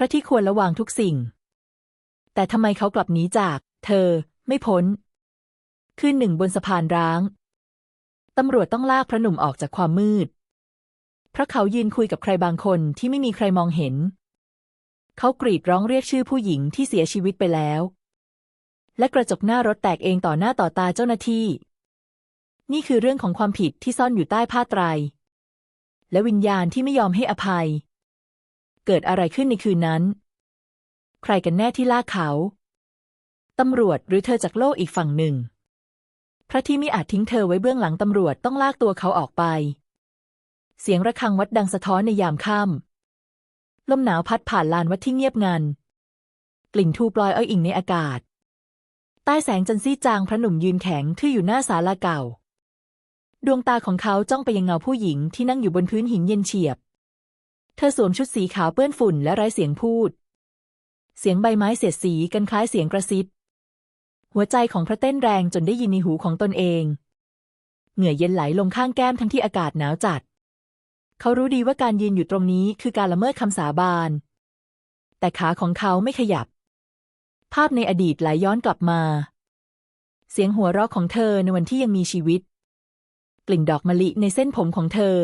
ระที่ควรระวังทุกสิ่ง แต่ทำไมเขากลับหนีจาก เธอ ไม่พ้น คืนหนึ่งบนสะพานร้าง ตำรวจต้องลากพระหนุ่มออกจากความมืด เพราะเขายืนคุยกับใครบางคนที่ไม่มีใครมองเห็น เขากรีดร้องเรียกชื่อผู้หญิงที่เสียชีวิตไปแล้ว และกระจกหน้ารถแตกเองต่อหน้าต่อตาเจ้าหน้าที่ นี่คือเรื่องของความผิดที่ซ่อนอยู่ใต้ผ้าไตรและวิญญาณที่ไม่ยอมให้อภัย เกิดอะไรขึ้นในคืนนั้น ใครกันแน่ที่ลากเขา ตำรวจหรือเธอจากโลกอีกฝั่งหนึ่ง พระที่ไม่อาจทิ้งเธอไว้เบื้องหลังตำรวจต้องลากตัวเขาออกไป เสียงระฆังวัดดังสะท้อนในยามค่ำลมหนาวพัดผ่านลานวัดที่เงียบงัน กลิ่นทูปลอยอ้อยอิงในอากาศ ใต้แสงจันทร์ซีดจางพระหนุ่มยืนแข็งทื่ออยู่หน้าศาลาเก่า ดวงตาของเขาจ้องไปยังเงาผู้หญิงที่นั่งอยู่บนพื้นหินเย็นเฉียบ เธอสวมชุดสีขาวเปื้อนฝุ่นและไร้เสียงพูด เสียงใบไม้เสียดสีกันคล้ายเสียงกระซิบ หัวใจของพระเต้นแรงจนได้ยินในหูของตนเอง เหงื่อเย็นไหลลงข้างแก้มทั้งที่อากาศหนาวจัด เขารู้ดีว่าการยืนอยู่ตรงนี้คือการละเมิดคำสาบาน แต่ขาของเขาไม่ขยับ ภาพในอดีตไหลย้อนกลับมา เสียงหัวเราะของเธอในวันที่ยังมีชีวิต กลิ่นดอกมะลิในเส้นผมของเธอ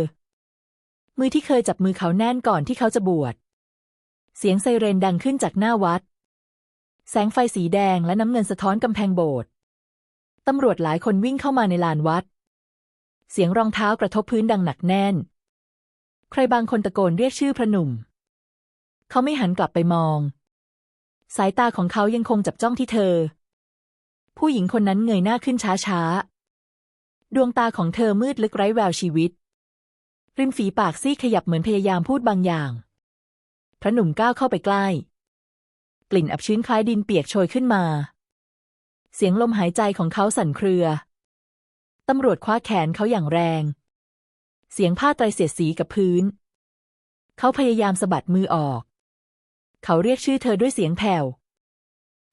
มือที่เคยจับมือเขาแน่นก่อนที่เขาจะบวช เสียงไซเรนดังขึ้นจากหน้าวัด แสงไฟสีแดงและน้ำเงินสะท้อนกำแพงโบสถ์ตำรวจหลายคนวิ่งเข้ามาในลานวัด เสียงรองเท้ากระทบพื้นดังหนักแน่น ใครบางคนตะโกนเรียกชื่อพระหนุ่ม เขาไม่หันกลับไปมอง สายตาของเขายังคงจับจ้องที่เธอ ผู้หญิงคนนั้นเงยหน้าขึ้นช้าๆ ดวงตาของเธอมืดลึกไร้แววชีวิต ริมฝีปากซีดขยับเหมือนพยายามพูดบางอย่าง พระหนุ่มก้าวเข้าไปใกล้ กลิ่นอับชื้นคล้ายดินเปียกโชยขึ้นมา เสียงลมหายใจของเขาสั่นเครือ ตำรวจคว้าแขนเขาอย่างแรง เสียงผ้าไตรเสียดสีกับพื้น เขาพยายามสะบัดมือออก เขาเรียกชื่อเธอด้วยเสียงแผ่ว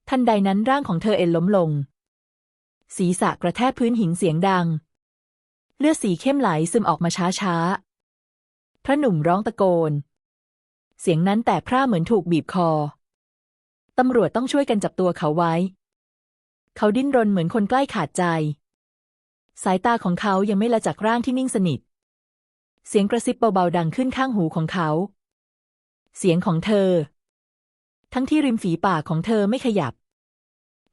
ทันใดนั้นร่างของเธอเอ็นล้มลง ศีรษะกระแทกพื้นหินเสียงดังเลือดสีเข้มไหลซึมออกมาช้าๆ พระหนุ่มร้องตะโกน เสียงนั้นแต่พร่าเหมือนถูกบีบคอ ตำรวจต้องช่วยกันจับตัวเขาไว้ เขาดิ้นรนเหมือนคนใกล้ขาดใจ สายตาของเขายังไม่ละจากร่างที่นิ่งสนิท เสียงกระซิบเบาๆดังขึ้นข้างหูของเขา เสียงของเธอ ทั้งที่ริมฝีปากของเธอไม่ขยับ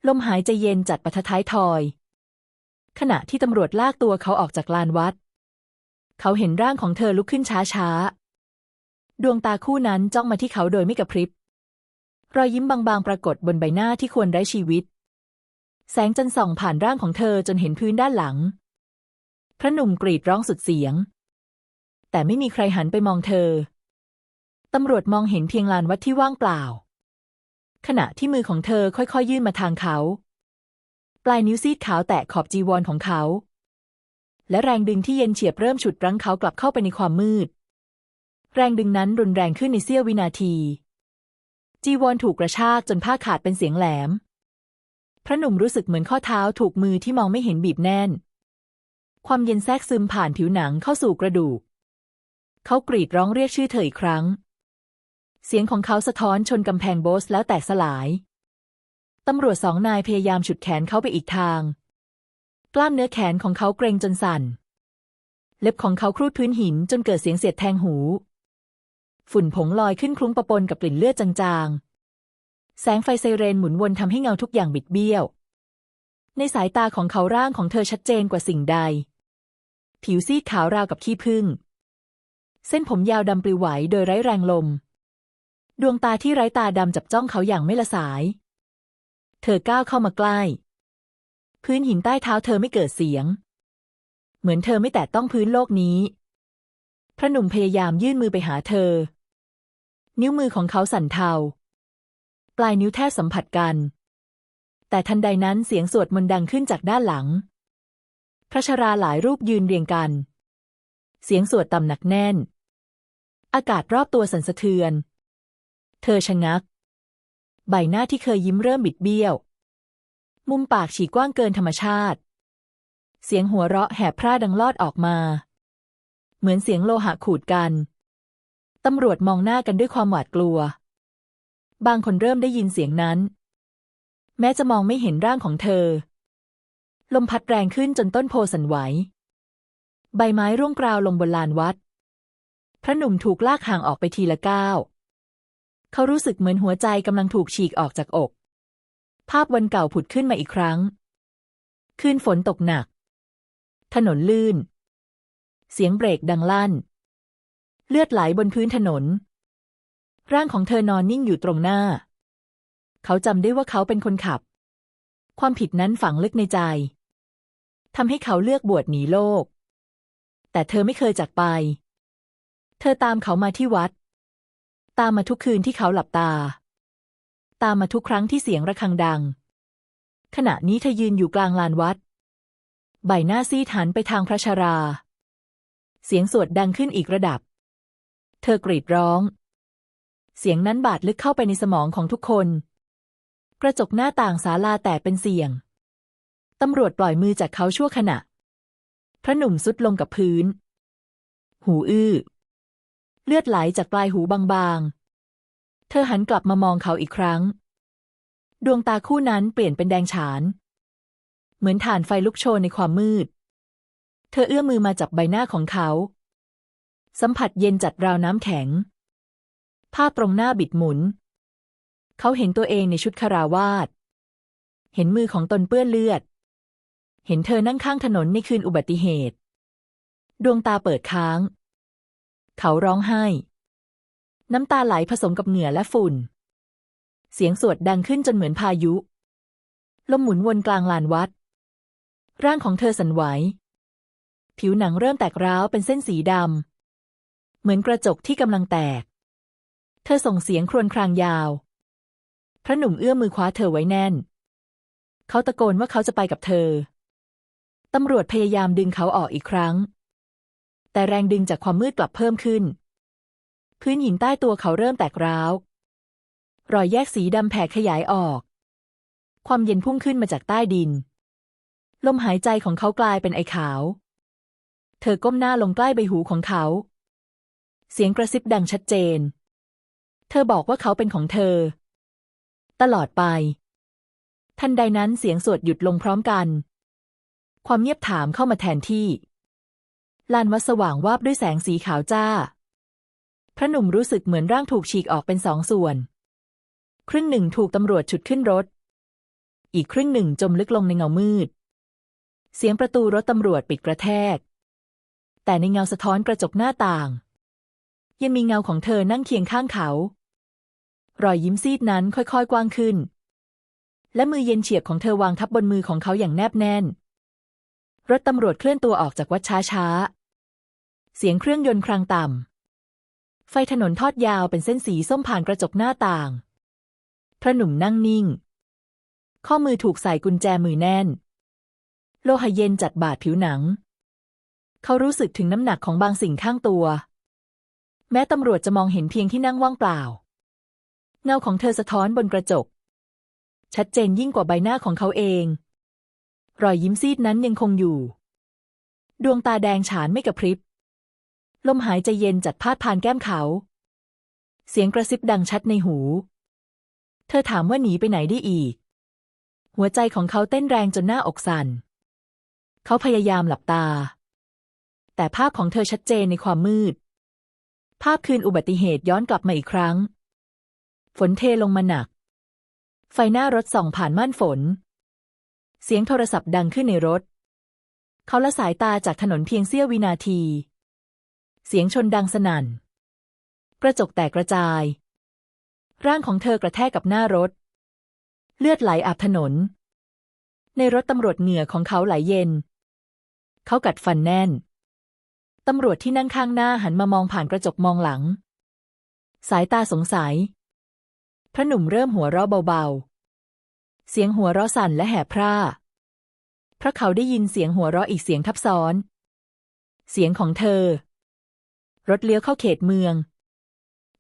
ลมหายใจเย็นจัดปะทะท้ายทอย ขณะที่ตำรวจลากตัวเขาออกจากลานวัด เขาเห็นร่างของเธอลุกขึ้นช้าๆ ดวงตาคู่นั้นจ้องมาที่เขาโดยไม่กระพริบ รอยยิ้มบางๆ ปรากฏบนใบหน้าที่ควรไร้ชีวิต แสงจันทร์ส่องผ่านร่างของเธอจนเห็นพื้นด้านหลัง พระหนุ่มกรีดร้องสุดเสียง แต่ไม่มีใครหันไปมองเธอ ตำรวจมองเห็นเพียงลานวัดที่ว่างเปล่า ขณะที่มือของเธอค่อยๆ ยื่นมาทางเขา ปลายนิ้วซีดขาวแตะขอบจีวรของเขา และแรงดึงที่เย็นเฉียบเริ่มฉุดรั้งเขากลับเข้าไปในความมืด แรงดึงนั้นรุนแรงขึ้นในเสี้ยววินาที จีวรถูกกระชากจนผ้าขาดเป็นเสียงแหลม พระหนุ่มรู้สึกเหมือนข้อเท้าถูกมือที่มองไม่เห็นบีบแน่น ความเย็นแทรกซึมผ่านผิวหนังเข้าสู่กระดูก เขากรีดร้องเรียกชื่อเธออีกครั้ง เสียงของเขาสะท้อนชนกำแพงโบสแล้วแตกสลาย ตำรวจสองนายพยายามฉุดแขนเขาไปอีกทาง กล้ามเนื้อแขนของเขาเกรงจนสั่น เล็บของเขาครูดพื้นหินจนเกิดเสียงเสียดแทงหู ฝุ่นผงลอยขึ้นคลุ้งปะปนกับกลิ่นเลือดจางๆ แสงไฟไซเรนหมุนวนทำให้เงาทุกอย่างบิดเบี้ยว ในสายตาของเขาร่างของเธอชัดเจนกว่าสิ่งใด ผิวซีดขาวราวกับขี้ผึ้ง เส้นผมยาวดำปลิวไหวโดยไร้แรงลม ดวงตาที่ไร้ตาดำจับจ้องเขาอย่างไม่ละสาย เธอก้าวเข้ามาใกล้ พื้นหินใต้เท้าเธอไม่เกิดเสียง เหมือนเธอไม่แตะต้องพื้นโลกนี้ พระหนุ่มพยายามยื่นมือไปหาเธอ นิ้วมือของเขาสั่นเทา ปลายนิ้วแทบสัมผัสกัน แต่ทันใดนั้นเสียงสวดมนต์ดังขึ้นจากด้านหลัง พระชราหลายรูปยืนเรียงกัน เสียงสวดต่ำหนักแน่น อากาศรอบตัวสั่นสะเทือน เธอชะงัก ใบหน้าที่เคยยิ้มเริ่มบิดเบี้ยว มุมปากฉีกกว้างเกินธรรมชาติ เสียงหัวเราะแหบพร่าดังลอดออกมา เหมือนเสียงโลหะขูดกัน ตำรวจมองหน้ากันด้วยความหวาดกลัว บางคนเริ่มได้ยินเสียงนั้น แม้จะมองไม่เห็นร่างของเธอ ลมพัดแรงขึ้นจนต้นโพสั่นไหว ใบไม้ร่วงกราวลงบนลานวัด พระหนุ่มถูกลากห่างออกไปทีละก้าว เขารู้สึกเหมือนหัวใจกำลังถูกฉีกออกจากอก ภาพวันเก่าผุดขึ้นมาอีกครั้ง คืนฝนตกหนัก ถนนลื่น เสียงเบรกดังลั่น เลือดไหลบนพื้นถนน ร่างของเธอนอนนิ่งอยู่ตรงหน้า เขาจำได้ว่าเขาเป็นคนขับ ความผิดนั้นฝังลึกในใจทำให้เขาเลือกบวชหนีโลก แต่เธอไม่เคยจากไป เธอตามเขามาที่วัด ตามมาทุกคืนที่เขาหลับตา ตามมาทุกครั้งที่เสียงระฆังดัง ขณะนี้เธอยืนอยู่กลางลานวัด ใบหน้าซีดหันไปทางพระชารา เสียงสวดดังขึ้นอีกระดับ เธอกรีดร้อง เสียงนั้นบาดลึกเข้าไปในสมองของทุกคน กระจกหน้าต่างศาลาแตกเป็นเสียง ตำรวจปล่อยมือจากเขาชั่วขณะ พระหนุ่มสุดลงกับพื้น หูอื้อ เลือดไหลจากปลายหูบางๆ เธอหันกลับมามองเขาอีกครั้ง ดวงตาคู่นั้นเปลี่ยนเป็นแดงฉาน เหมือนฐานไฟลุกโชนในความมืด เธอเอื้อมมือมาจับใบหน้าของเขา สัมผัสเย็นจัดราวน้ำแข็ง ภาพตรงหน้าบิดหมุน เขาเห็นตัวเองในชุดคาราวาสเห็นมือของตนเปื้อนเลือด เห็นเธอนั่งข้างถนนในคืนอุบัติเหตุ ดวงตาเปิดค้าง เขาร้องไห้ น้ำตาไหลผสมกับเหงื่อและฝุ่น เสียงสวดดังขึ้นจนเหมือนพายุ ลมหมุนวนกลางลานวัด ร่างของเธอสั่นไหว ผิวหนังเริ่มแตกร้าวเป็นเส้นสีดำ เหมือนกระจกที่กำลังแตก เธอส่งเสียงครวญครางยาว พระหนุ่มเอื้อมมือคว้าเธอไว้แน่น เขาตะโกนว่าเขาจะไปกับเธอ ตำรวจพยายามดึงเขาออกอีกครั้ง แต่แรงดึงจากความมืดกลับเพิ่มขึ้น พื้นหินใต้ตัวเขาเริ่มแตกร้าว รอยแยกสีดำแผ่ขยายออก ความเย็นพุ่งขึ้นมาจากใต้ดิน ลมหายใจของเขากลายเป็นไอขาว เธอก้มหน้าลงใกล้ใบหูของเขา เสียงกระซิบดังชัดเจน เธอบอกว่าเขาเป็นของเธอ ตลอดไป ทันใดนั้นเสียงสวดหยุดลงพร้อมกัน ความเงียบถามเข้ามาแทนที่ลานวัดสว่างวาบด้วยแสงสีขาวจ้า ระหนุ่มรู้สึกเหมือนร่างถูกฉีกออกเป็นสองส่วน ครึ่งหนึ่งถูกตำรวจฉุดขึ้นรถ อีกครึ่งหนึ่งจมลึกลงในเงามืด เสียงประตูรถตำรวจปิดกระแทก แต่ในเงาสะท้อนกระจกหน้าต่าง ยังมีเงาของเธอนั่งเคียงข้างเขา รอยยิ้มซีดนั้นค่อยๆกว้างขึ้น และมือเย็นเฉียบของเธอวางทับบนมือของเขาอย่างแนบแน่น รถตำรวจเคลื่อนตัวออกจากวัดช้าๆเสียงเครื่องยนต์ครางต่ำ ไฟถนนทอดยาวเป็นเส้นสีส้มผ่านกระจกหน้าต่าง พระหนุ่มนั่งนิ่ง ข้อมือถูกใส่กุญแจมือแน่น โลหะเย็นจัดบาดผิวหนัง เขารู้สึกถึงน้ำหนักของบางสิ่งข้างตัว แม้ตำรวจจะมองเห็นเพียงที่นั่งว่างเปล่า เงาของเธอสะท้อนบนกระจก ชัดเจนยิ่งกว่าใบหน้าของเขาเอง รอยยิ้มซีดนั้นยังคงอยู่ ดวงตาแดงฉานไม่กระพริบ ลมหายใจเย็นจัดพาดผ่านแก้มเขา เสียงกระซิบดังชัดในหู เธอถามว่าหนีไปไหนได้อีก หัวใจของเขาเต้นแรงจนหน้าอกสั่น เขาพยายามหลับตา แต่ภาพของเธอชัดเจนในความมืด ภาพคืนอุบัติเหตุย้อนกลับมาอีกครั้ง ฝนเทลงมาหนัก ไฟหน้ารถส่องผ่านม่านฝน เสียงโทรศัพท์ดังขึ้นในรถ เขาละสายตาจากถนนเพียงเสี้ยววินาที เสียงชนดังสนั่น กระจกแตกกระจาย ร่างของเธอกระแทกกับหน้ารถ เลือดไหลอาบถนน ในรถตำรวจเหงื่อของเขาไหลเย็น เขากัดฟันแน่น ตำรวจที่นั่งข้างหน้าหันมามองผ่านกระจกมองหลัง สายตาสงสัย พระหนุ่มเริ่มหัวเราะเบาๆ เสียงหัวเราะสั่นและแหบพร่าเพราะเขาได้ยินเสียงหัวเราะอีกเสียงทับซ้อน เสียงของเธอ รถเลี้ยวเข้าเขตเมือง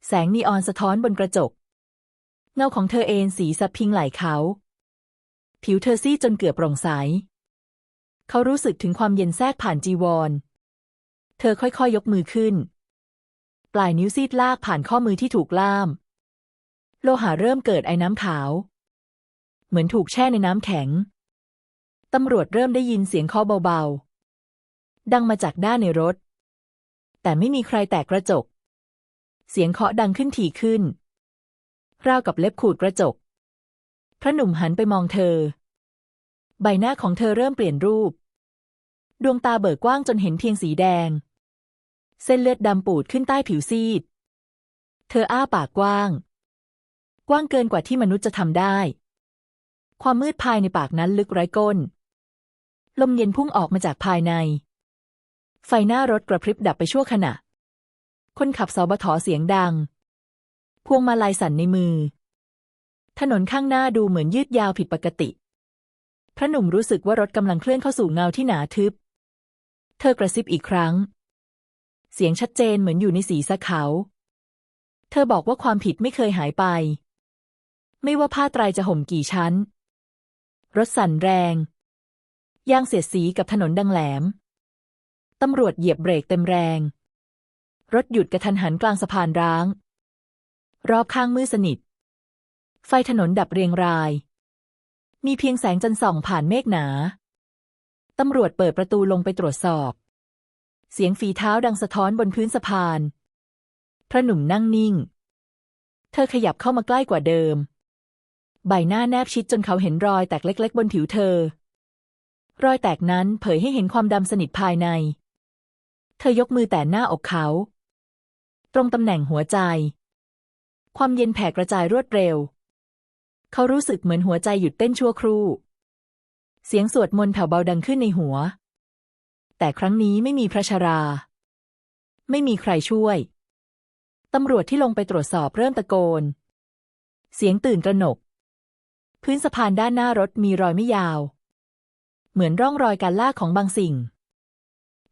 แสงนีออนสะท้อนบนกระจก เงาของเธอเอนสีสะพิงไหล่เขา ผิวเธอซีดจนเกือบโปร่งใส เขารู้สึกถึงความเย็นแทรกผ่านจีวร เธอค่อยๆยยกมือขึ้น ปลายนิ้วซีดลากผ่านข้อมือที่ถูกล่าม โลหะเริ่มเกิดไอน้ำขาว เหมือนถูกแช่ในน้ำแข็งตำรวจเริ่มได้ยินเสียงเคาะเบาๆ ดังมาจากด้านในรถ แต่ไม่มีใครแตกกระจก เสียงเคาะดังขึ้นถี่ขึ้น ราวกับเล็บขูดกระจก พระหนุ่มหันไปมองเธอ ใบหน้าของเธอเริ่มเปลี่ยนรูป ดวงตาเบิกกว้างจนเห็นเพียงสีแดง เส้นเลือดดำปูดขึ้นใต้ผิวซีด เธออ้าปากกว้าง กว้างเกินกว่าที่มนุษย์จะทำได้ ความมืดภายในปากนั้นลึกไร้ก้น ลมเย็นพุ่งออกมาจากภายใน ไฟหน้ารถกระพริบดับไปชั่วขณะ คนขับสบถเสียงดัง พวงมาลัยสั่นในมือ ถนนข้างหน้าดูเหมือนยืดยาวผิดปกติ พระหนุ่มรู้สึกว่ารถกำลังเคลื่อนเข้าสู่เงาที่หนาทึบ เธอกระซิบอีกครั้ง เสียงชัดเจนเหมือนอยู่ในสีสะเขา เธอบอกว่าความผิดไม่เคยหายไป ไม่ว่าผ้าไตรจะห่มกี่ชั้น รถสั่นแรงยางเสียดสีกับถนนดังแหลม ตำรวจเหยียบเบรกเต็มแรง รถหยุดกระทันหันกลางสะพานร้าง รอบข้างมืดสนิท ไฟถนนดับเรียงราย มีเพียงแสงจันทร์ส่องผ่านเมฆหนา ตำรวจเปิดประตูลงไปตรวจสอบ เสียงฝีเท้าดังสะท้อนบนพื้นสะพาน พระหนุ่มนั่งนิ่ง เธอขยับเข้ามาใกล้กว่าเดิม ใบหน้าแนบชิดจนเขาเห็นรอยแตกเล็ก ๆ บนผิวเธอรอยแตกนั้นเผยให้เห็นความดำสนิทภายใน เธอยกมือแต่หน้าอกเขา ตรงตำแหน่งหัวใจ ความเย็นแผ่กระจายรวดเร็ว เขารู้สึกเหมือนหัวใจหยุดเต้นชั่วครู่ เสียงสวดมนต์แผ่วเบาดังขึ้นในหัว แต่ครั้งนี้ไม่มีพระชรา ไม่มีใครช่วย ตำรวจที่ลงไปตรวจสอบเริ่มตะโกน เสียงตื่นตระหนก พื้นสะพานด้านหน้ารถมีรอยไม่ยาว เหมือนร่องรอยการลากของบางสิ่ง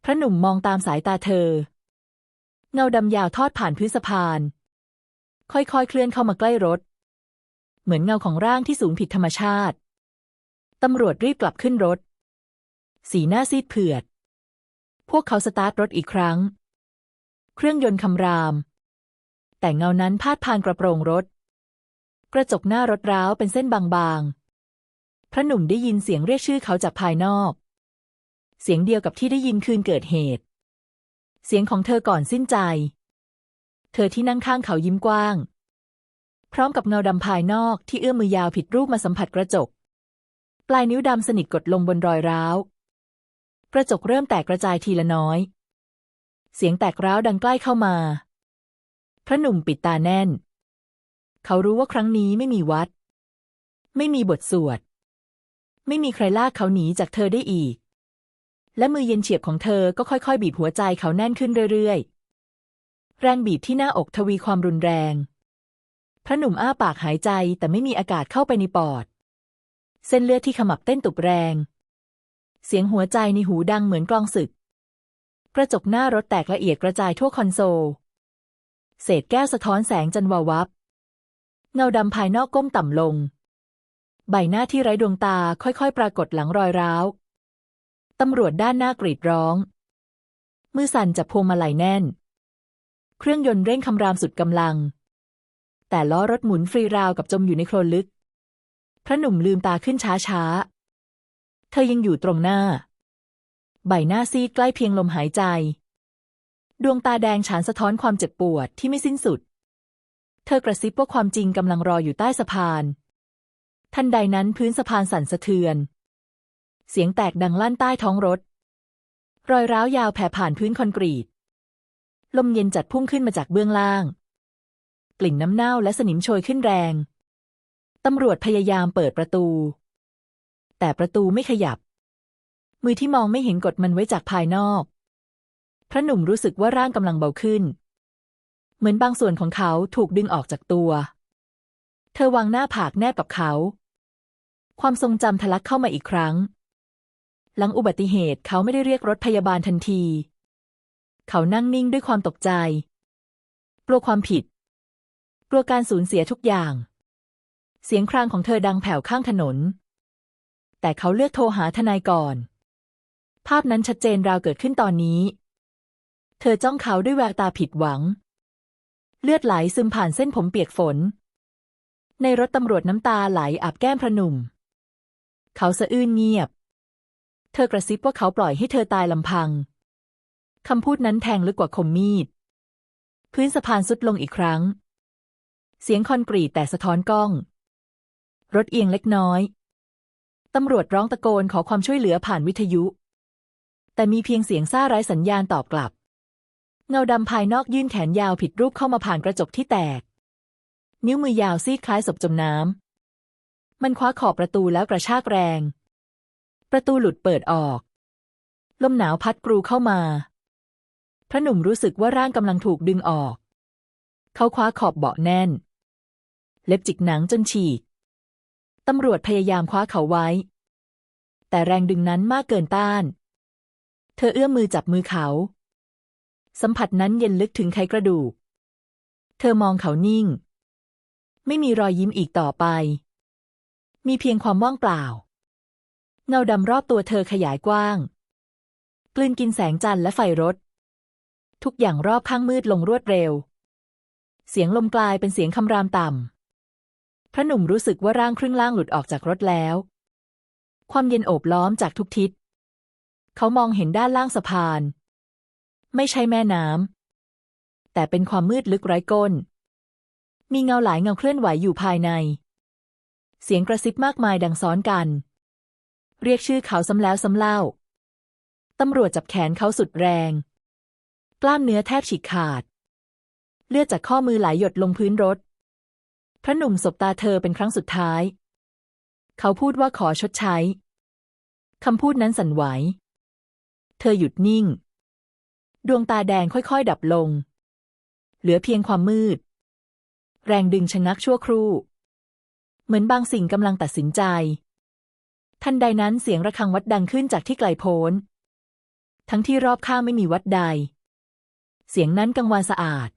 พระหนุ่มมองตามสายตาเธอ เงาดำยาวทอดผ่านพื้นสะพาน ค่อยๆ เคลื่อนเข้ามาใกล้รถ เหมือนเงาของร่างที่สูงผิดธรรมชาติ ตำรวจรีบกลับขึ้นรถ สีหน้าซีดเผือด พวกเขาสตาร์ทรถอีกครั้ง เครื่องยนต์คำราม แต่เงานั้นพาดผ่านกระโปรงรถ กระจกหน้ารถร้าวเป็นเส้นบางๆ พระหนุ่มได้ยินเสียงเรียกชื่อเขาจากภายนอก เสียงเดียวกับที่ได้ยินคืนเกิดเหตุ เสียงของเธอก่อนสิ้นใจ เธอที่นั่งข้างเขายิ้มกว้าง พร้อมกับเงาดำภายนอกที่เอื้อมมือยาวผิดรูปมาสัมผัสกระจก ปลายนิ้วดำสนิทกดลงบนรอยร้าว กระจกเริ่มแตกกระจายทีละน้อย เสียงแตกร้าวดังใกล้เข้ามา พระหนุ่มปิดตาแน่น เขารู้ว่าครั้งนี้ไม่มีวัด ไม่มีบทสวด ไม่มีใครลากเขาหนีจากเธอได้อีก และมือเย็นเฉียบของเธอก็ค่อยๆ บีบหัวใจเขาแน่นขึ้นเรื่อยๆ แรงบีบที่หน้าอกทวีความรุนแรง พระหนุ่มอ้าปากหายใจแต่ไม่มีอากาศเข้าไปในปอด เส้นเลือดที่ขมับเต้นตุบแรง เสียงหัวใจในหูดังเหมือนกลองศึก กระจกหน้ารถแตกละเอียดกระจายทั่วคอนโซล เศษแก้วสะท้อนแสงจันวาวับ เงาดำภายนอกก้มต่ำลง ใบหน้าที่ไร้ดวงตาค่อยๆ ปรากฏหลังรอยร้าว ตำรวจด้านหน้ากรีดร้อง มือสั่นจับพวงมาลัยแน่น เครื่องยนต์เร่งคำรามสุดกำลัง แต่ล้อรถหมุนฟรีราวกับจมอยู่ในโคลนลึก พระหนุ่มลืมตาขึ้นช้าๆเธอยังอยู่ตรงหน้า ใบหน้าซีดใกล้เพียงลมหายใจ ดวงตาแดงฉานสะท้อนความเจ็บปวดที่ไม่สิ้นสุด เธอกระซิบว่าความจริงกำลังรออยู่ใต้สะพาน ทันใดนั้นพื้นสะพานสั่นสะเทือน เสียงแตกดังลั่นใต้ท้องรถ รอยร้าวยาวแผ่ผ่านพื้นคอนกรีต ลมเย็นจัดพุ่งขึ้นมาจากเบื้องล่าง กลิ่นน้ำเน่าและสนิมโชยขึ้นแรง ตำรวจพยายามเปิดประตู แต่ประตูไม่ขยับ มือที่มองไม่เห็นกดมันไว้จากภายนอก พระหนุ่มรู้สึกว่าร่างกำลังเบาขึ้น เหมือนบางส่วนของเขาถูกดึงออกจากตัว เธอวางหน้าผากแนบกับเขาความทรงจำทะลักเข้ามาอีกครั้ง หลังอุบัติเหตุเขาไม่ได้เรียกรถพยาบาลทันที เขานั่งนิ่งด้วยความตกใจ กลัวความผิด กลัวการสูญเสียทุกอย่าง เสียงครางของเธอดังแผ่วข้างถนน แต่เขาเลือกโทรหาทนายก่อน ภาพนั้นชัดเจนราวเกิดขึ้นตอนนี้ เธอจ้องเขาด้วยแววตาผิดหวัง เลือดไหลซึมผ่านเส้นผมเปียกฝน ในรถตำรวจน้ำตาไหลอาบแก้มพระหนุ่ม เขาสะอื้นเงียบ เธอกระซิบว่าเขาปล่อยให้เธอตายลำพัง คำพูดนั้นแทงลึกกว่าคมมีด พื้นสะพานสุดลงอีกครั้ง เสียงคอนกรีตแต่สะท้อนกล้อง รถเอียงเล็กน้อย ตำรวจร้องตะโกนขอความช่วยเหลือผ่านวิทยุ แต่มีเพียงเสียงซ่าไร้สัญญาณตอบกลับ เงาดำภายนอกยื่นแขนยาวผิดรูปเข้ามาผ่านกระจกที่แตก นิ้วมือยาวซีดคล้ายศพจมน้ำมันคว้าขอบประตูแล้วกระชากแรง ประตูหลุดเปิดออก ลมหนาวพัดกรูเข้ามา พระหนุ่มรู้สึกว่าร่างกำลังถูกดึงออก เขาคว้าขอบเบาะแน่น เล็บจิกหนังจนฉีกตำรวจพยายามคว้าเขาไว้ แต่แรงดึงนั้นมากเกินต้าน เธอเอื้อมมือจับมือเขา สัมผัสนั้นเย็นลึกถึงไขกระดูก เธอมองเขานิ่ง ไม่มีรอยยิ้มอีกต่อไป มีเพียงความว่างเปล่า เงาดำรอบตัวเธอขยายกว้าง กลืนกินแสงจันทร์และไฟรถ ทุกอย่างรอบข้างมืดลงรวดเร็ว เสียงลมกลายเป็นเสียงคำรามต่ำพระหนุ่มรู้สึกว่าร่างครึ่งล่างหลุดออกจากรถแล้ว ความเย็นโอบล้อมจากทุกทิศ เขามองเห็นด้านล่างสะพาน ไม่ใช่แม่น้ำแต่เป็นความมืดลึกไร้ก้น มีเงาหลายเงาเคลื่อนไหวอยู่ภายใน เสียงกระซิบมากมายดังซ้อนกัน เรียกชื่อเขาซ้ำแล้วซ้ำเล่า ตำรวจจับแขนเขาสุดแรง กล้ามเนื้อแทบฉีกขาด เลือดจากข้อมือไหลหยดลงพื้นรถ พระหนุ่มสบตาเธอเป็นครั้งสุดท้าย เขาพูดว่าขอชดใช้ คำพูดนั้นสั่นไหว เธอหยุดนิ่ง ดวงตาแดงค่อยๆ ดับลง เหลือเพียงความมืด แรงดึงชะงักชั่วครู่ เหมือนบางสิ่งกำลังตัดสินใจ ทันใดนั้นเสียงระฆังวัดดังขึ้นจากที่ไกลโพ้น ทั้งที่รอบข้างไม่มีวัดใด เสียงนั้นกังวานสะอาด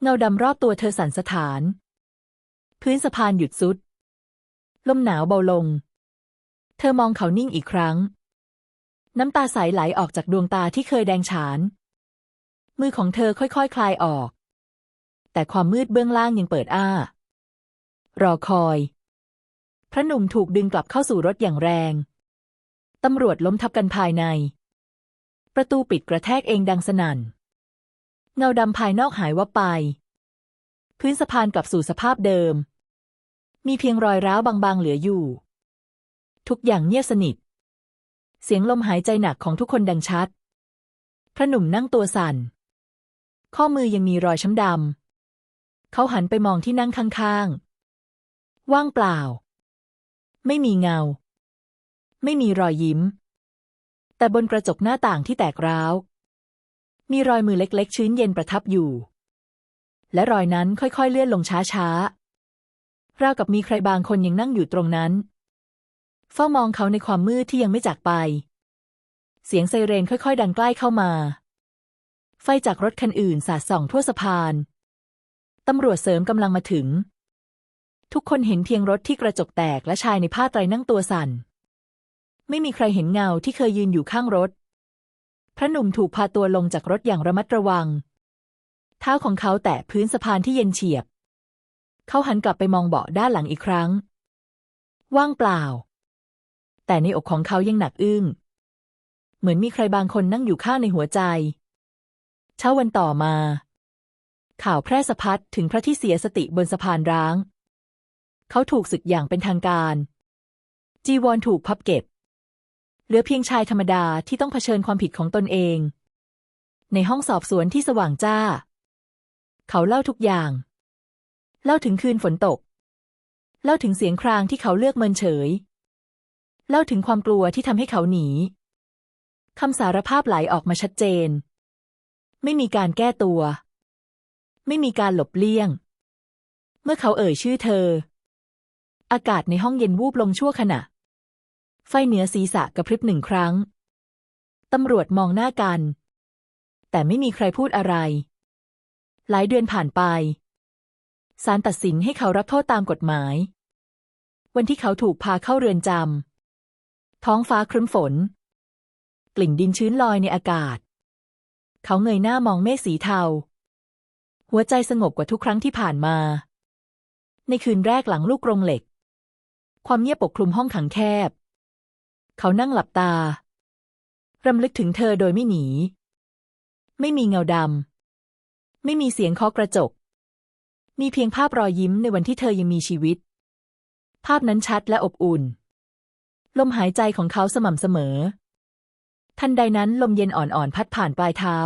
เงาดำรอบตัวเธอสั่นสะท้าน พื้นสะพานหยุดสุด ลมหนาวเบาลง เธอมองเขานิ่งอีกครั้ง น้ำตาใสไหลออกจากดวงตาที่เคยแดงฉาน มือของเธอค่อยๆคคลายออก แต่ความมืดเบื้องล่างยังเปิดอ้า รอคอย พระหนุ่มถูกดึงกลับเข้าสู่รถอย่างแรง ตำรวจล้มทับกันภายใน ประตูปิดกระแทกเองดังสนั่น เงาดำภายนอกหายวับไป พื้นสะพานกลับสู่สภาพเดิม มีเพียงรอยร้าวบางๆเหลืออยู่ ทุกอย่างเงียบสนิท เสียงลมหายใจหนักของทุกคนดังชัด พระหนุ่มนั่งตัวสั่น ข้อมือยังมีรอยช้ำดำ เขาหันไปมองที่นั่งข้างๆ ว่างเปล่า ไม่มีเงา ไม่มีรอยยิ้ม แต่บนกระจกหน้าต่างที่แตกร้าว มีรอยมือเล็กๆ ชื้นเย็นประทับอยู่ และรอยนั้นค่อยๆ เลื่อนลงช้าๆราวกับมีใครบางคนยังนั่งอยู่ตรงนั้น เฝ้ามองเขาในความมืดที่ยังไม่จากไป เสียงไซเรนค่อยๆ ดังใกล้เข้ามา ไฟจากรถคันอื่นสาดส่องทั่วสะพานตำรวจเสริมกำลังมาถึง ทุกคนเห็นเพียงรถที่กระจกแตกและชายในผ้าไตรนั่งตัวสั่น ไม่มีใครเห็นเงาที่เคยยืนอยู่ข้างรถ พระหนุ่มถูกพาตัวลงจากรถอย่างระมัดระวัง เท้าของเขาแตะพื้นสะพานที่เย็นเฉียบ เขาหันกลับไปมองเบาะด้านหลังอีกครั้ง ว่างเปล่า แต่ในอกของเขายังหนักอึ้ง เหมือนมีใครบางคนนั่งอยู่ข้างในหัวใจ เช้าวันต่อมาข่าวแพร่สะพัดถึงพระที่เสียสติบนสะพานร้าง เขาถูกศึกอย่างเป็นทางการ จีวรถูกพับเก็บ เหลือเพียงชายธรรมดาที่ต้องเผชิญความผิดของตนเอง ในห้องสอบสวนที่สว่างจ้า เขาเล่าทุกอย่าง เล่าถึงคืนฝนตก เล่าถึงเสียงครางที่เขาเลือกเมินเฉย เล่าถึงความกลัวที่ทำให้เขาหนีคำสารภาพไหลออกมาชัดเจน ไม่มีการแก้ตัว ไม่มีการหลบเลี่ยง เมื่อเขาเอ่ยชื่อเธอ อากาศในห้องเย็นวูบลงชั่วขณะ ไฟเหนือศีรษะกระพริบหนึ่งครั้ง ตำรวจมองหน้ากัน แต่ไม่มีใครพูดอะไร หลายเดือนผ่านไปศาลตัดสินให้เขารับโทษตามกฎหมาย วันที่เขาถูกพาเข้าเรือนจำท้องฟ้าครึ้มฝน กลิ่นดินชื้นลอยในอากาศ เขาเงยหน้ามองเมฆสีเทา หัวใจสงบกว่าทุกครั้งที่ผ่านมา ในคืนแรกหลังลูกกรงเหล็ก ความเงียบปกคลุมห้องขังแคบ เขานั่งหลับตารำลึกถึงเธอโดยไม่หนี ไม่มีเงาดำ ไม่มีเสียงเคาะกระจก มีเพียงภาพรอยยิ้มในวันที่เธอยังมีชีวิต ภาพนั้นชัดและอบอุ่น ลมหายใจของเขาสม่ำเสมอ ทันใดนั้นลมเย็นอ่อนๆพัดผ่านปลายเท้า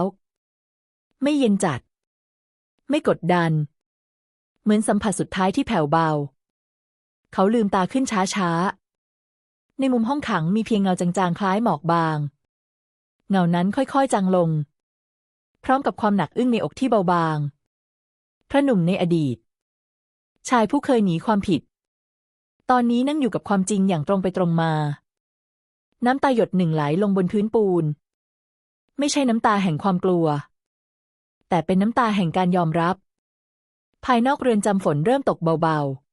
ไม่เย็นจัด ไม่กดดัน เหมือนสัมผัสสุดท้ายที่แผ่วเบา เขาลืมตาขึ้นช้าๆ ในมุมห้องขังมีเพียงเงาจางๆ คล้ายหมอกบาง เงานั้นค่อยๆ จางลง พร้อมกับความหนักอึ้งในอกที่เบาบาง พระหนุ่มในอดีต ชายผู้เคยหนีความผิด ตอนนี้นั่งอยู่กับความจริงอย่างตรงไปตรงมา น้ำตาหยดหนึ่งไหลลงบนพื้นปูน ไม่ใช่น้ำตาแห่งความกลัว แต่เป็นน้ำตาแห่งการยอมรับ ภายนอกเรือนจำฝนเริ่มตกเบาๆ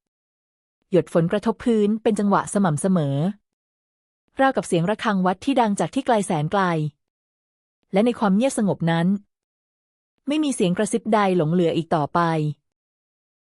หยดฝนกระทบพื้นเป็นจังหวะสม่ำเสมอ ราวกับเสียงระฆังวัดที่ดังจากที่ไกลแสนไกล และในความเงียบสงบนั้น ไม่มีเสียงกระซิบใดหลงเหลืออีกต่อไป